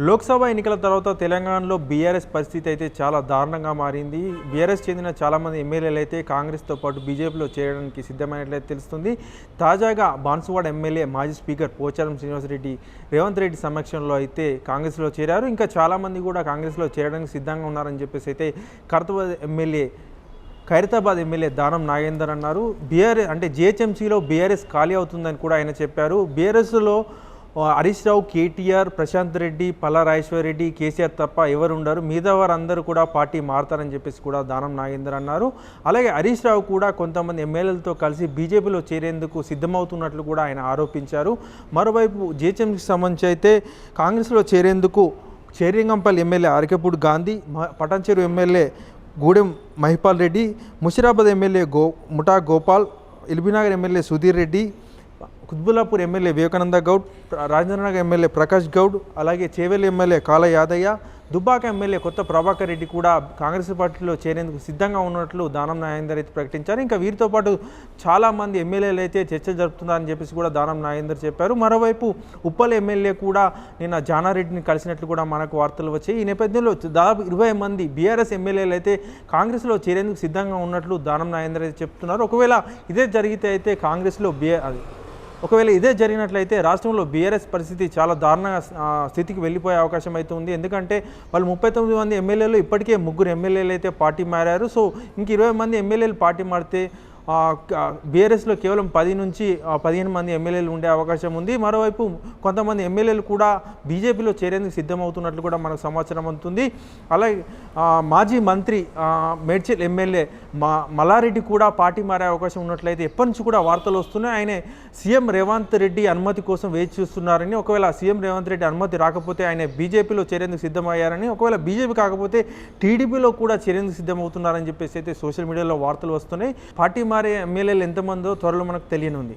లోక్సభ ఎన్నికల తర్వాత తెలంగాణలో బీఆర్ఎస్ పరిస్థితి అయితే చాలా దారుణంగా మారింది. బీఆర్ఎస్ చెందిన చాలామంది ఎమ్మెల్యేలు అయితే కాంగ్రెస్తో పాటు బీజేపీలో చేరడానికి సిద్ధమైనట్లయితే తెలుస్తుంది. తాజాగా బాన్సువాడ ఎమ్మెల్యే మాజీ స్పీకర్ పోచారం శ్రీనివాసరెడ్డి రేవంత్ రెడ్డి సమక్షంలో అయితే కాంగ్రెస్లో చేరారు. ఇంకా చాలామంది కూడా కాంగ్రెస్లో చేరడానికి సిద్ధంగా ఉన్నారని చెప్పేసి అయితే కర్తవ్య ఎమ్మెల్యే ఖైరతాబాద్ ఎమ్మెల్యే దానం నాగేందర్ అన్నారు. బీఆర్ఎస్ అంటే జిహెచ్ఎంసీలో బీఆర్ఎస్ ఖాళీ అవుతుందని కూడా ఆయన చెప్పారు. బీఆర్ఎస్లో హరీష్ రావు కేటీఆర్ ప్రశాంత్ రెడ్డి పల్లా రాజేశ్వర్ రెడ్డి కేసీఆర్ తప్ప ఎవరు ఉండరు మిగతా వారందరూ కూడా పార్టీ మారుతారని చెప్పేసి కూడా దానం నాగేందర్ అన్నారు. అలాగే హరీష్ రావు కూడా కొంతమంది ఎమ్మెల్యేలతో కలిసి బీజేపీలో చేరేందుకు సిద్ధమవుతున్నట్లు కూడా ఆయన ఆరోపించారు. మరోవైపు జిహెచ్ఎంసీకి సంబంధించి అయితే కాంగ్రెస్లో చేరేందుకు చేరింగంపల్లి ఎమ్మెల్యే అరకెపూడి గాంధీ మ- Patancheru MLA Gudem Mahipal Reddy Musheerabad MLA go Mutha Gopal LB Nagar MLA Sudheer Reddy Quthbullapur MLA Vivekananda Goud Rajendranagar MLA Prakash Goud అలాగే చేవెల్ ఎమ్మెల్యే కాల యాదయ్య దుబ్బాక ఎమ్మెల్యే కొత్త ప్రభాకర్ రెడ్డి కూడా కాంగ్రెస్ పార్టీలో చేరేందుకు సిద్ధంగా ఉన్నట్లు దానం నాగేందర్ అయితే ప్రకటించారు. ఇంకా వీరితో పాటు చాలామంది ఎమ్మెల్యేలు అయితే చర్చ జరుపుతున్నారని చెప్పేసి కూడా దానం నాగేందర్ చెప్పారు. మరోవైపు ఉప్పల్ ఎమ్మెల్యే కూడా నిన్న జానారెడ్డిని కలిసినట్లు కూడా మనకు వార్తలు వచ్చాయి. ఈ నేపథ్యంలో దాదాపు ఇరవై మంది బీఆర్ఎస్ ఎమ్మెల్యేలు అయితే కాంగ్రెస్లో చేరేందుకు సిద్ధంగా ఉన్నట్లు దానం నాగేందర్ అయితే చెప్తున్నారు. ఒకవేళ ఇదే జరిగితే అయితే కాంగ్రెస్లో బీఆర్ అది ఒకవేళ ఇదే జరిగినట్లయితే రాష్ట్రంలో బీఆర్ఎస్ పరిస్థితి చాలా దారుణంగా స్థితికి వెళ్ళిపోయే అవకాశం అయితే ఉంది. ఎందుకంటే వాళ్ళు ముప్పై తొమ్మిది మంది ఎమ్మెల్యేలు ఇప్పటికే ముగ్గురు ఎమ్మెల్యేలు అయితే పార్టీ మారారు. సో ఇంక ఇరవై మంది ఎమ్మెల్యేలు పార్టీ మారితే బీఆర్ఎస్లో కేవలం పది నుంచి పదిహేను మంది ఎమ్మెల్యేలు ఉండే అవకాశం ఉంది. మరోవైపు కొంతమంది ఎమ్మెల్యేలు కూడా బీజేపీలో చేరేందుకు సిద్ధమవుతున్నట్లు కూడా మనకు సమాచారం అందుతుంది. అలాగే మాజీ మంత్రి మేడ్చల్ ఎమ్మెల్యే మా మల్లారెడ్డి కూడా పార్టీ మారే అవకాశం ఉన్నట్లయితే ఎప్పటి నుంచి కూడా వార్తలు వస్తున్నాయి. ఆయన సీఎం రేవంత్ రెడ్డి అనుమతి కోసం వేచి చూస్తున్నారని ఒకవేళ సీఎం రేవంత్ రెడ్డి అనుమతి రాకపోతే ఆయన బీజేపీలో చేరేందుకు సిద్ధమయ్యారని ఒకవేళ బీజేపీ కాకపోతే టీడీపీలో కూడా చేరేందుకు సిద్ధమవుతున్నారని చెప్పేసి అయితే సోషల్ మీడియాలో వార్తలు వస్తున్నాయి. పార్టీ మారే ఎమ్మెల్యేలు ఎంతమందో త్వరలో మనకు తెలియనుంది.